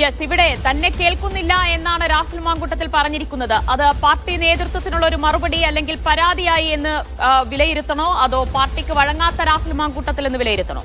Yes ഇവിടെ തന്നെ കേൾക്കുന്നില്ല എന്നാണ് രാഹുൽ മാങ്കൂട്ടത്തിൽ പറഞ്ഞിരിക്കുന്നത്. അത് പാർട്ടി നേതൃത്വത്തിനുള്ള ഒരു മറുപടി അല്ലെങ്കിൽ പരാതിയായി എന്ന് വിലയിരുത്തണോ? അതോ പാർട്ടിക്ക് വഴങ്ങാത്ത രാഹുൽ മാങ്കൂട്ടത്തിൽ എന്ന് വിലയിരുത്തണോ?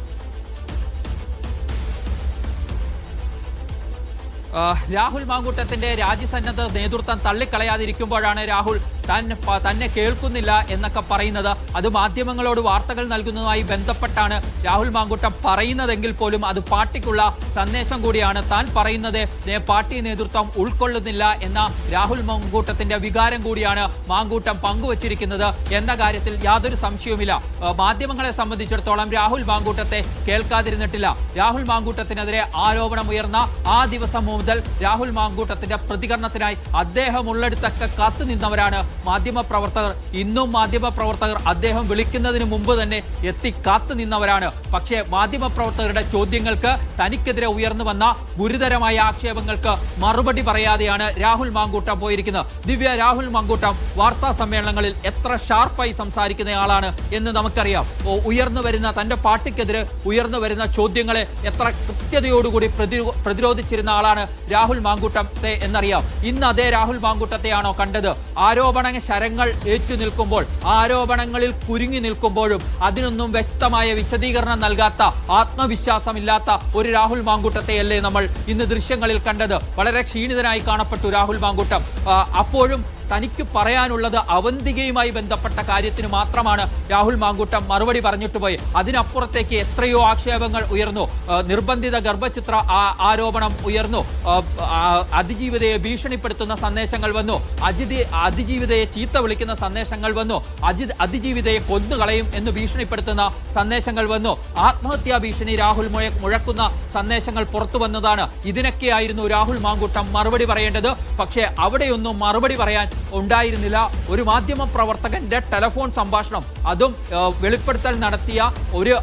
രാഹുൽ മാങ്കൂട്ടത്തിന്റെ രാജ്യസന്നദ്ധ നേതൃത്വം തള്ളിക്കളയാതിരിക്കുമ്പോഴാണ് രാഹുൽ താൻ തന്നെ കേൾക്കുന്നില്ല എന്നൊക്കെ പറയുന്നത് അത് മാധ്യമങ്ങളോട് വാർത്തകൾ നൽകുന്നതുമായി ബന്ധപ്പെട്ടാണ് രാഹുൽ മാങ്കുട്ടം പറയുന്നതെങ്കിൽ പോലും അത് പാർട്ടിക്കുള്ള സന്ദേശം കൂടിയാണ്. താൻ പറയുന്നത് പാർട്ടി നേതൃത്വം ഉൾക്കൊള്ളുന്നില്ല എന്ന രാഹുൽ മാങ്കൂട്ടത്തിന്റെ വികാരം കൂടിയാണ് മാങ്കൂട്ടം പങ്കുവച്ചിരിക്കുന്നത് എന്ന കാര്യത്തിൽ യാതൊരു സംശയവുമില്ല. മാധ്യമങ്ങളെ സംബന്ധിച്ചിടത്തോളം രാഹുൽ മാങ്കൂട്ടത്തെ കേൾക്കാതിരുന്നിട്ടില്ല. രാഹുൽ മാങ്കൂട്ടത്തിനെതിരെ ആരോപണം ഉയർന്ന ആ ദിവസം മുതൽ രാഹുൽ മാങ്കൂട്ടത്തിന്റെ പ്രതികരണത്തിനായി അദ്ദേഹം ഉള്ളെടുത്തൊക്കെ കാത്തു നിന്നവരാണ് മാധ്യമപ്രവർത്തകർ ഇന്നും മാധ്യമപ്രവർത്തകർ അദ്ദേഹം വിളിക്കുന്നതിന് മുമ്പ് തന്നെ എത്തി കാത്തു നിന്നവരാണ്. പക്ഷേ മാധ്യമപ്രവർത്തകരുടെ ചോദ്യങ്ങൾക്ക് തനിക്കെതിരെ ഉയർന്നു വന്ന ഗുരുതരമായ ആക്ഷേപങ്ങൾക്ക് മറുപടി പറയാതെയാണ് രാഹുൽ മാങ്കൂട്ടം പോയിരിക്കുന്നത്. ദിവ്യ രാഹുൽ മാങ്കൂട്ടം വാർത്താ സമ്മേളനങ്ങളിൽ എത്ര ഷാർപ്പായി സംസാരിക്കുന്നയാളാണ് എന്ന് നമുക്കറിയാം. ഉയർന്നു വരുന്ന തന്റെ പാർട്ടിക്കെതിരെ ഉയർന്നു വരുന്ന ചോദ്യങ്ങളെ എത്ര കൃത്യതയോടുകൂടി പ്രതിരോ- പ്രതിരോധിച്ചിരുന്ന ആളാണ് രാഹുൽ മാങ്കൂട്ടത്തെ എന്നറിയാം. ഇന്ന് അതേ രാഹുൽ മാങ്കൂട്ടത്തെയാണോ കണ്ടത്? ആരോപണ ശരങ്ങൾ ഏറ്റു നിൽക്കുമ്പോൾ ആരോപണങ്ങളിൽ കുരുങ്ങി നിൽക്കുമ്പോഴും അതിനൊന്നും വ്യക്തമായ വിശദീകരണം നൽകാത്ത ആത്മവിശ്വാസമില്ലാത്ത ഒരു രാഹുൽ മാങ്കൂട്ടത്തെയല്ലേ നമ്മൾ ഇന്ന് ദൃശ്യങ്ങളിൽ കണ്ടത്? വളരെ ക്ഷീണിതനായി കാണപ്പെട്ടു രാഹുൽ മാങ്കൂട്ടം. അപ്പോഴും തനിക്ക് പറയാനുള്ളത് അവന്തികയുമായി ബന്ധപ്പെട്ട കാര്യത്തിന് മാത്രമാണ് രാഹുൽ മാങ്കൂട്ടം മറുപടി പറഞ്ഞിട്ട് പോയി. അതിനപ്പുറത്തേക്ക് എത്രയോ ആക്ഷേപങ്ങൾ ഉയർന്നു. നിർബന്ധിത ഗർഭചിത്ര ആരോപണം ഉയർന്നു. അതിജീവിതയെ ഭീഷണിപ്പെടുത്തുന്ന സന്ദേശങ്ങൾ വന്നു. അജിതി അതിജീവിതയെ ചീത്ത വിളിക്കുന്ന സന്ദേശങ്ങൾ വന്നു. അജി അതിജീവിതയെ കൊന്നുകളയും എന്ന് ഭീഷണിപ്പെടുത്തുന്ന സന്ദേശങ്ങൾ വന്നു. ആത്മഹത്യാ ഭീഷണി രാഹുൽ മുഴ മുഴക്കുന്ന സന്ദേശങ്ങൾ പുറത്തു വന്നതാണ്. ഇതിനൊക്കെയായിരുന്നു രാഹുൽ മാങ്കൂട്ടം മറുപടി പറയേണ്ടത്. പക്ഷേ അവിടെയൊന്നും മറുപടി പറയാൻ ഉണ്ടായിരുന്നില്ല. ഒരു മാധ്യമ പ്രവർത്തകന്റെ ടെലഫോൺ സംഭാഷണം അതും വെളിപ്പെടുത്തൽ നടത്തിയ ഒരു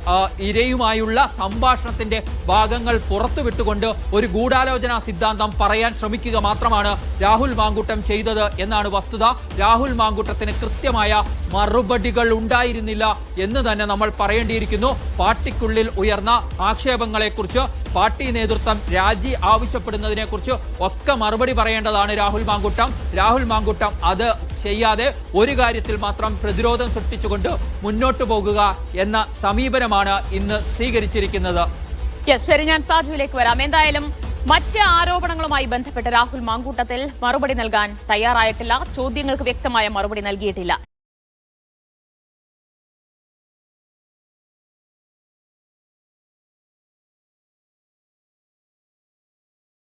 ഇരയുമായുള്ള സംഭാഷണത്തിന്റെ ഭാഗങ്ങൾ പുറത്തുവിട്ടുകൊണ്ട് ഒരു ഗൂഢാലോചനാ സിദ്ധാന്തം പറയാൻ ശ്രമിക്കുക മാത്രമാണ് രാഹുൽ മാങ്കൂട്ടം ചെയ്തത് എന്നാണ് വസ്തുത. രാഹുൽ മാങ്കൂട്ടത്തിന് കൃത്യമായ മറുപടികൾ ഉണ്ടായിരുന്നില്ല എന്ന് തന്നെ നമ്മൾ പറയേണ്ടിയിരിക്കുന്നു. പാർട്ടിക്കുള്ളിൽ ഉയർന്ന ആക്ഷേപങ്ങളെക്കുറിച്ച് പാർട്ടി നേതൃത്വം രാജി ആവശ്യപ്പെടുന്നതിനെ കുറിച്ച് ഒക്കെ മറുപടി പറയേണ്ടതാണ് രാഹുൽ മാങ്കുട്ടം. രാഹുൽ മാങ്കുട്ടം അത് ചെയ്യാതെ ഒരു കാര്യത്തിൽ മാത്രം പ്രതിരോധം സൃഷ്ടിച്ചുകൊണ്ട് മുന്നോട്ടു പോകുക എന്ന സമീപനമാണ് ഇന്ന് സ്വീകരിച്ചിരിക്കുന്നത്. ശരി ഞാൻ സാജുവിലേക്ക് വരാം. എന്തായാലും മറ്റ് ആരോപണങ്ങളുമായി ബന്ധപ്പെട്ട് രാഹുൽ മാങ്കൂട്ടത്തിൽ മറുപടി നൽകാൻ തയ്യാറായിട്ടില്ല. ചോദ്യങ്ങൾക്ക് വ്യക്തമായ മറുപടി നൽകിയിട്ടില്ല.